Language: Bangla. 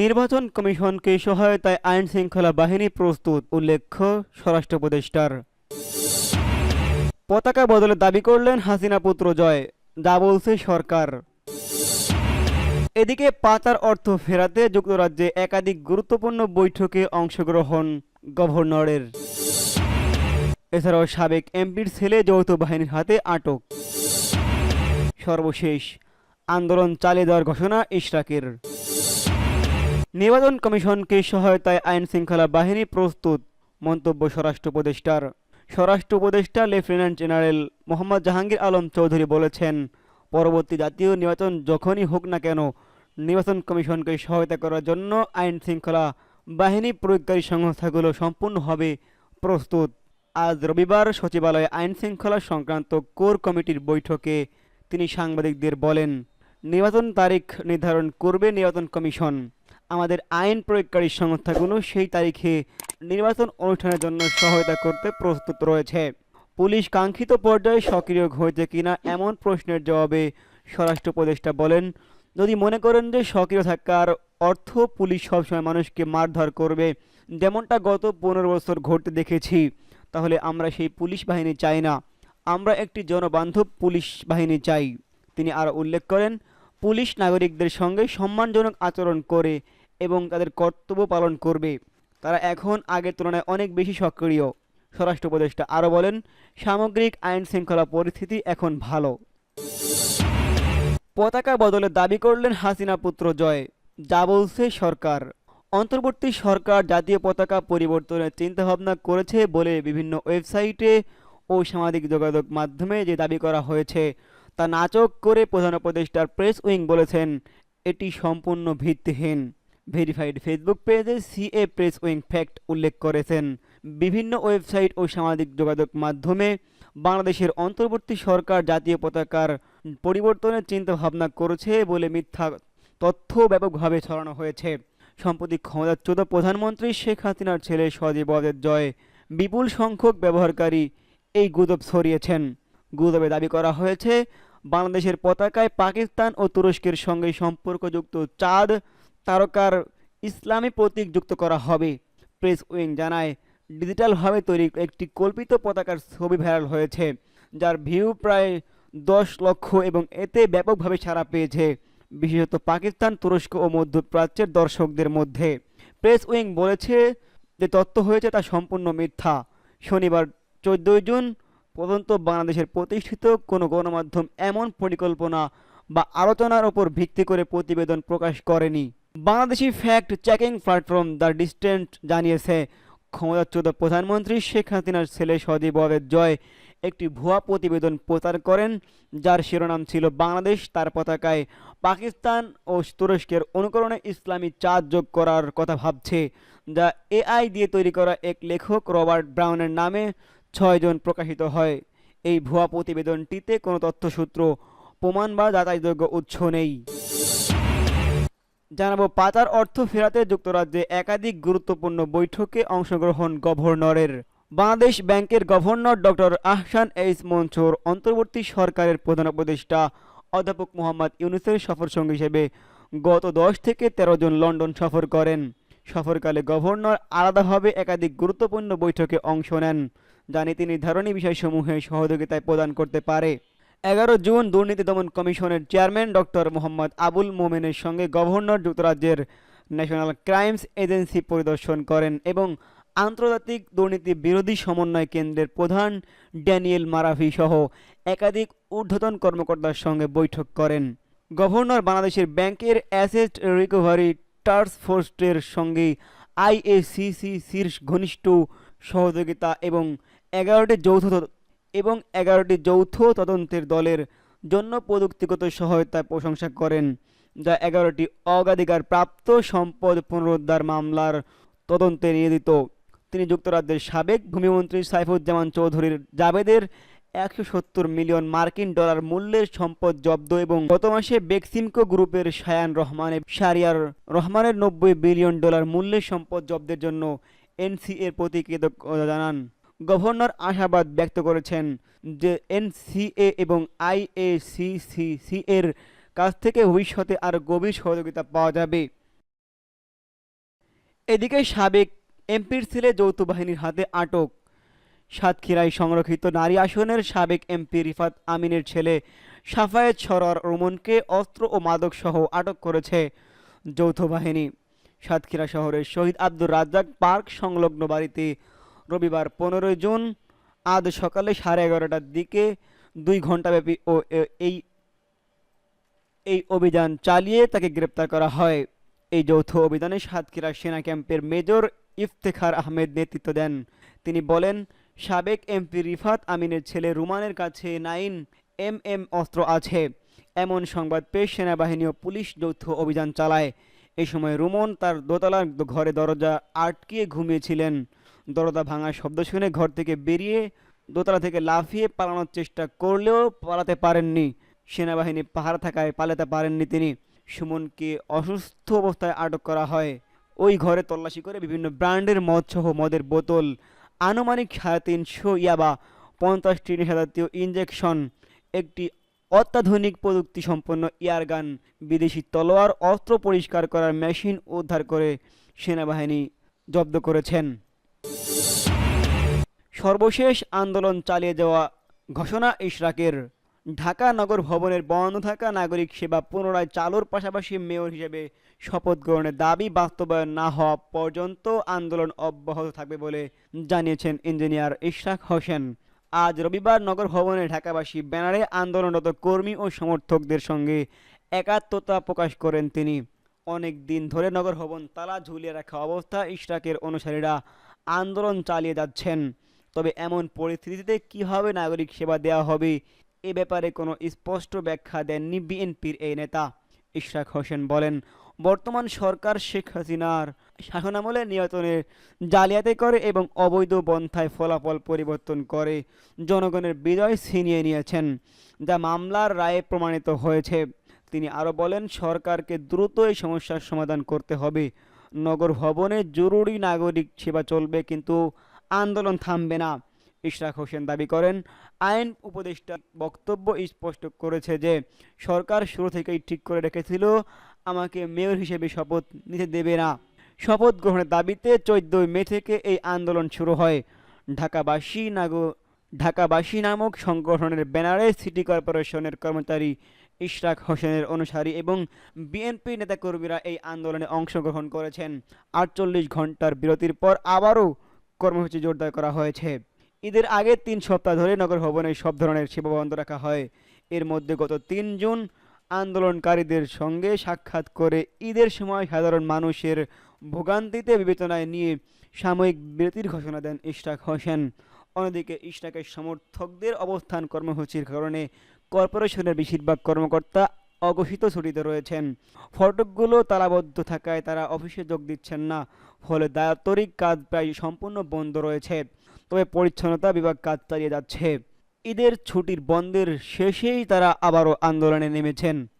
নির্বাচন কমিশনকে সহায়তায় আইন শৃঙ্খলা বাহিনী প্রস্তুত, উল্লেখ্য স্বরাষ্ট্র উপদেষ্টার। পতাকা বদলে দাবি করলেন হাসিনা পুত্র জয়, যা বলছে সরকার। এদিকে পাতার অর্থ ফেরাতে যুক্তরাজ্যে একাধিক গুরুত্বপূর্ণ বৈঠকে অংশগ্রহণ গভর্নরের। এছাড়াও সাবেক এমপির ছেলে যৌথ বাহিনীর হাতে আটক। সর্বশেষ, আন্দোলন চালিয়ে দেওয়ার ঘোষণা ইশরাকের। নির্বাচন কমিশনকে সহায়তায় আইন শৃঙ্খলা বাহিনী প্রস্তুত, মন্তব্য স্বরাষ্ট্র উপদেষ্টার। স্বরাষ্ট্র উপদেষ্টা লেফটেন্যান্ট জেনারেল মোহাম্মদ জাহাঙ্গীর আলম চৌধুরী বলেছেন, পরবর্তী জাতীয় নির্বাচন যখনই হোক না কেন, নির্বাচন কমিশনকে সহায়তা করার জন্য আইন শৃঙ্খলা বাহিনী প্রয়োগকারী সংস্থাগুলো সম্পূর্ণভাবে প্রস্তুত। আজ রবিবার সচিবালয়ে আইন শৃঙ্খলা সংক্রান্ত কোর কমিটির বৈঠকে তিনি সাংবাদিকদের বলেন, নির্বাচন তারিখ নির্ধারণ করবে নির্বাচন কমিশন। আমাদের আইন প্রয়োগকারী সংস্থাগুলো সেই তারিখে নির্বাচন অনুষ্ঠানের জন্য সহায়তা করতে প্রস্তুত রয়েছে। পুলিশ কাঙ্ক্ষিত পর্যায়ে সক্রিয় হয়েছে কিনা এমন প্রশ্নের জবাবে স্বরাষ্ট্র উপদেষ্টা বলেন, যদি মনে করেন যে সক্রিয় থাকার অর্থ পুলিশ সবসময় মানুষকে মারধর করবে, যেমনটা গত পনেরো বছর ঘটতে দেখেছি, তাহলে আমরা সেই পুলিশ বাহিনী চাই না। আমরা একটি জনবান্ধব পুলিশ বাহিনী চাই। তিনি আরও উল্লেখ করেন, পুলিশ নাগরিকদের সঙ্গে সম্মানজনক আচরণ করে এবং তাদের কর্তব্য পালন করবে। তারা এখন আগের তুলনায় অনেক বেশি সক্রিয়। স্বরাষ্ট্র উপদেষ্টা আরও বলেন, সামগ্রিক আইন শৃঙ্খলা পরিস্থিতি এখন ভালো। পতাকা বদলে দাবি করলেন হাসিনা পুত্র জয়, যা বলছে সরকার। অন্তর্বর্তী সরকার জাতীয় পতাকা পরিবর্তনের চিন্তাভাবনা করেছে বলে বিভিন্ন ওয়েবসাইটে ও সামাজিক যোগাযোগ মাধ্যমে যে দাবি করা হয়েছে, তা নাচক করে প্রধান উপদেষ্টার প্রেস উইং বলেছেন, এটি সম্পূর্ণ ভিত্তিহীন। ভেরিফাইড ফেসবুক পেজে সিএ প্রেস উইং ফ্যাক্ট উল্লেখ করেছেন। বিভিন্ন ওয়েবসাইট ও সামাজিক যোগাযোগ মাধ্যমে বাংলাদেশের অন্তর্বর্তী সরকার জাতীয় পতাকার পরিবর্তনের চিন্তা ভাবনা করেছে বলে মিথ্যা তথ্য ব্যাপকভাবে ছড়ানো হয়েছে। সম্প্রতি ক্ষমতাচ্যুত প্রধানমন্ত্রী শেখ হাসিনার ছেলে সজীব জয় বিপুল সংখ্যক ব্যবহারকারী এই গুজব ছড়িয়েছেন। গুজবে দাবি করা হয়েছে, বাংলাদেশের পতাকায় পাকিস্তান ও তুরস্কের সঙ্গে সম্পর্কযুক্ত চাঁদ তারকার ইসলামী প্রতীক যুক্ত করা হবে। প্রেস উইং জানায়, ডিজিটালভাবে তৈরি একটি কল্পিত পতাকার ছবি ভাইরাল হয়েছে, যার ভিউ প্রায় দশ লক্ষ এবং এতে ব্যাপকভাবে সাড়া পেয়েছে, বিশেষত পাকিস্তান, তুরস্ক ও মধ্যপ্রাচ্যের দর্শকদের মধ্যে। প্রেস উইং বলেছে যে তথ্য হয়েছে তা সম্পূর্ণ মিথ্যা। শনিবার চোদ্দোই জুন পর্যন্ত বাংলাদেশের প্রতিষ্ঠিত কোনো গণমাধ্যম এমন পরিকল্পনা বা আলোচনার ওপর ভিত্তি করে প্রতিবেদন প্রকাশ করেনি। Bangladeshi fact checking platform the Dissent জানিয়েছে, ক্ষমতাচ্যুত প্রধানমন্ত্রী শেখ হাসিনার ছেলে ওয়াজেদ জয় একটি ভুয়া প্রতিবেদন প্রচার করেন, যার শিরোনাম ছিল বাংলাদেশ তার পতাকায় পাকিস্তান ও তুরস্কের অনুকরণে ইসলামী চাঁদ যোগ করার কথা ভাবছে। যা এআই দিয়ে তৈরি করা এক লেখক রবার্ট ব্রাউনের নামে ছয়জন প্রকাশিত হয়। এই ভুয়া প্রতিবেদনটিতে কোনো তথ্যসূত্র, প্রমাণ বা যাতায়াতযোগ্য উৎস নেই। জানাব, পাতার অর্থ ফেরাতে যুক্তরাজ্যে একাধিক গুরুত্বপূর্ণ বৈঠকে অংশগ্রহণ গভর্নরের। বাংলাদেশ ব্যাংকের governor doctor Ahsan H Mansur, অন্তর্বর্তী সরকারের প্রধান উপদেষ্টা অধ্যাপক মোহাম্মদ ইউনুসের সফর সঙ্গী হিসেবে গত দশ থেকে ১৩ জন লন্ডন সফর করেন। সফরকালে গভর্নর আলাদাভাবে একাধিক গুরুত্বপূর্ণ বৈঠকে অংশ নেন, যা নীতি নির্ধারণী বিষয়সমূহে সহযোগিতায় প্রদান করতে পারে। এগারো জুন দুর্নীতি দমন কমিশনের চেয়ারম্যান ডক্টর মোহাম্মদ আবুল মোমেনের সঙ্গে গভর্নর যুক্তরাজ্যের ন্যাশনাল ক্রাইমস এজেন্সি পরিদর্শন করেন এবং আন্তর্জাতিক দুর্নীতি বিরোধী সমন্বয় কেন্দ্রের প্রধান ড্যানিয়েল মারাফি সহ একাধিক ঊর্ধ্বতন কর্মকর্তার সঙ্গে বৈঠক করেন। গভর্নর বাংলাদেশের ব্যাংকের অ্যাসেট রিকভারি টাস্ক ফোর্সের সঙ্গে আইএসিসিসির ঘনিষ্ঠ সহযোগিতা এবং এগারোটি যৌথ এবং এগারোটি যৌথ তদন্তের দলের জন্য প্রযুক্তিগত সহায়তার প্রশংসা করেন, যা এগারোটি অগ্রাধিকার প্রাপ্ত সম্পদ পুনরুদ্ধার মামলার তদন্তে নিয়োজিত। তিনি যুক্তরাজ্যের সাবেক ভূমিমন্ত্রী সাইফুজ্জামান চৌধুরীর জাবেদের একশো সত্তর মিলিয়ন মার্কিন ডলার মূল্যের সম্পদ জব্দ এবং গত মাসে বেক্সিমকো গ্রুপের শায়ান রহমানের, শারিয়ার রহমানের নব্বই বিলিয়ন ডলার মূল্যের সম্পদ জব্দের জন্য এনসিএর প্রতি কৃতজ্ঞতা জানান। গভর্নর আশাবাদ ব্যক্ত করেছেন যে এনসিএ এবং আইএসিসিসি এর কাছ থেকে ভবিষ্যতে আর গভীর সহযোগিতা পাওয়া যাবে। এদিকে সাবেক এমপির ছেলে যৌথ বাহিনীর হাতে আটক। সাতক্ষীরায় সংরক্ষিত নারী আসনের সাবেক এমপি রিফাত আমিনের ছেলে সাফায়েত সরোয়ার রোমনকে অস্ত্র ও মাদক সহ আটক করেছে যৌথ বাহিনী। সাতক্ষীরা শহরের শহীদ আব্দুর রাজ্জাক পার্ক সংলগ্ন বাড়িতে রবিবার পনেরোই জুন আজ সকালে সাড়ে এগারোটার দিকে দুই ঘণ্টাব্যাপী ও এই এই অভিযান চালিয়ে তাকে গ্রেপ্তার করা হয়। এই যৌথ অভিযানে সাতক্ষীরা সেনা ক্যাম্পের মেজর ইফতেখার আহমেদ নেতৃত্ব দেন। তিনি বলেন, সাবেক এমপি রিফাত আমিনের ছেলে রুমানের কাছে নাইন এম এম অস্ত্র আছে। এমন সংবাদ পেয়ে সেনাবাহিনী ও পুলিশ যৌথ অভিযান চালায়। এই সময় রুমন তার দোতলার ঘরে দরজা আটকিয়ে ঘুমিয়েছিলেন। দরজা ভাঙার শব্দ শুনে ঘর থেকে বেরিয়ে দোতলা থেকে লাফিয়ে পালানোর চেষ্টা করলেও পালাতে পারেননি। সেনাবাহিনী পাহারা থাকায় পালাতে পারেননি তিনি। সুমনকে অসুস্থ অবস্থায় আটক করা হয়। ওই ঘরে তল্লাশি করে বিভিন্ন ব্র্যান্ডের মদসহ মদের বোতল, আনুমানিক সাড়ে তিনশো ইয়াবা পঞ্চাশটি নেশাজাতীয় ইঞ্জেকশন একটি অত্যাধুনিক প্রযুক্তি সম্পন্ন এয়ারগান বিদেশি তলোয়ার অস্ত্র পরিষ্কার করার মেশিন উদ্ধার করে সেনাবাহিনী জব্দ করেছেন। সর্বশেষ আন্দোলন চালিয়ে যাওয়া ঘোষণা ইশরাকের। ঢাকা নগর ভবনের বন্ধ থাকা নাগরিক সেবা পুনরায় চালুর পাশাপাশি মেয়র হিসেবে শপথ গ্রহণের দাবি বাস্তবায়ন না হওয়া পর্যন্ত আন্দোলন অব্যাহত থাকবে বলে জানিয়েছেন ইঞ্জিনিয়ার ইশরাক হোসেন। আজ রবিবার নগর ভবনে ঢাকাবাসী ব্যানারে আন্দোলনরত কর্মী ও সমর্থকদের সঙ্গে একাত্মতা প্রকাশ করেন তিনি। অনেক দিন ধরে নগর ভবন তালা ঝুলিয়ে রাখা অবস্থা ইশরাকের অনুসারীরা আন্দোলন চালিয়ে যাচ্ছেন। তবে এমন পরিস্থিতিতে কীভাবে নাগরিক সেবা দেওয়া হবে এ ব্যাপারে কোনো স্পষ্ট ব্যাখ্যা দেননি বিএনপির এই নেতা। ইশরাক হোসেন বলেন বর্তমান সরকার শেখ হাসিনার শাসনামলে নিয়ন্ত্রণের জালিয়াতি করে এবং অবৈধ পন্থায় ফলাফল পরিবর্তন করে, জনগণের বিজয় ছিনিয়ে নিয়েছেন, যা মামলার রায়ে প্রমাণিত হয়েছে। তিনি আরও বলেন, সরকারকে দ্রুত এই সমস্যার সমাধান করতে হবে। নগর ভবনে জরুরি নাগরিক সেবা চলবে, কিন্তু আন্দোলন থামবে না। ইশরাক হোসেন দাবি করেন, আইন উপদেষ্টা বক্তব্য স্পষ্ট করেছে যে, সরকার শুরু থেকেই ঠিক করে রেখেছিল আমাকে মেয়র হিসেবে শপথ নিতে দেবে না। শপথ গ্রহণের দাবিতে চোদ্দই মে থেকে এই আন্দোলন শুরু হয়। ঢাকাবাসী নাগো, ঢাকাবাসী নামক সংগঠনের ব্যানারে সিটি কর্পোরেশনের কর্মচারী ইশরাক হোসেনের অনুসারী এবং বিএনপি নেতাকর্মীরা এই আন্দোলনে অংশগ্রহণ করেছেন। আটচল্লিশ ঘণ্টার বিরতির পর আবারও কর্মসূচি জোরদার করা হয়েছে। ঈদের আগে তিন সপ্তাহ ধরে নগর ভবনে সব ধরনের সেবা বন্ধ রাখা হয়। এর মধ্যে গত তিন জুন আন্দোলনকারীদের সঙ্গে সাক্ষাৎ করে ঈদের সময় সাধারণ মানুষের ভোগান্তিতে বিবেচনায় নিয়ে সাময়িক বিরতির ঘোষণা দেন ইশরাক হোসেন। অন্যদিকে ইশরাকের সমর্থকদের অবস্থান কর্মসূচির কারণে কর্পোরেশনের বেশিরভাগ কর্মকর্তা অঘোষিত ছুটিতে রয়েছেন। ফটকগুলো তালাবদ্ধ থাকায় তারা অফিসে যোগ দিচ্ছেন না, ফলে দায়ত্তরিক কাজ প্রায় সম্পূর্ণ বন্ধ রয়েছে। তবে পরিচ্ছন্নতা বিভাগ কাজ চালিয়ে যাচ্ছে। ঈদের ছুটির বন্ধের শেষেই তারা আবারও আন্দোলনে নেমেছেন।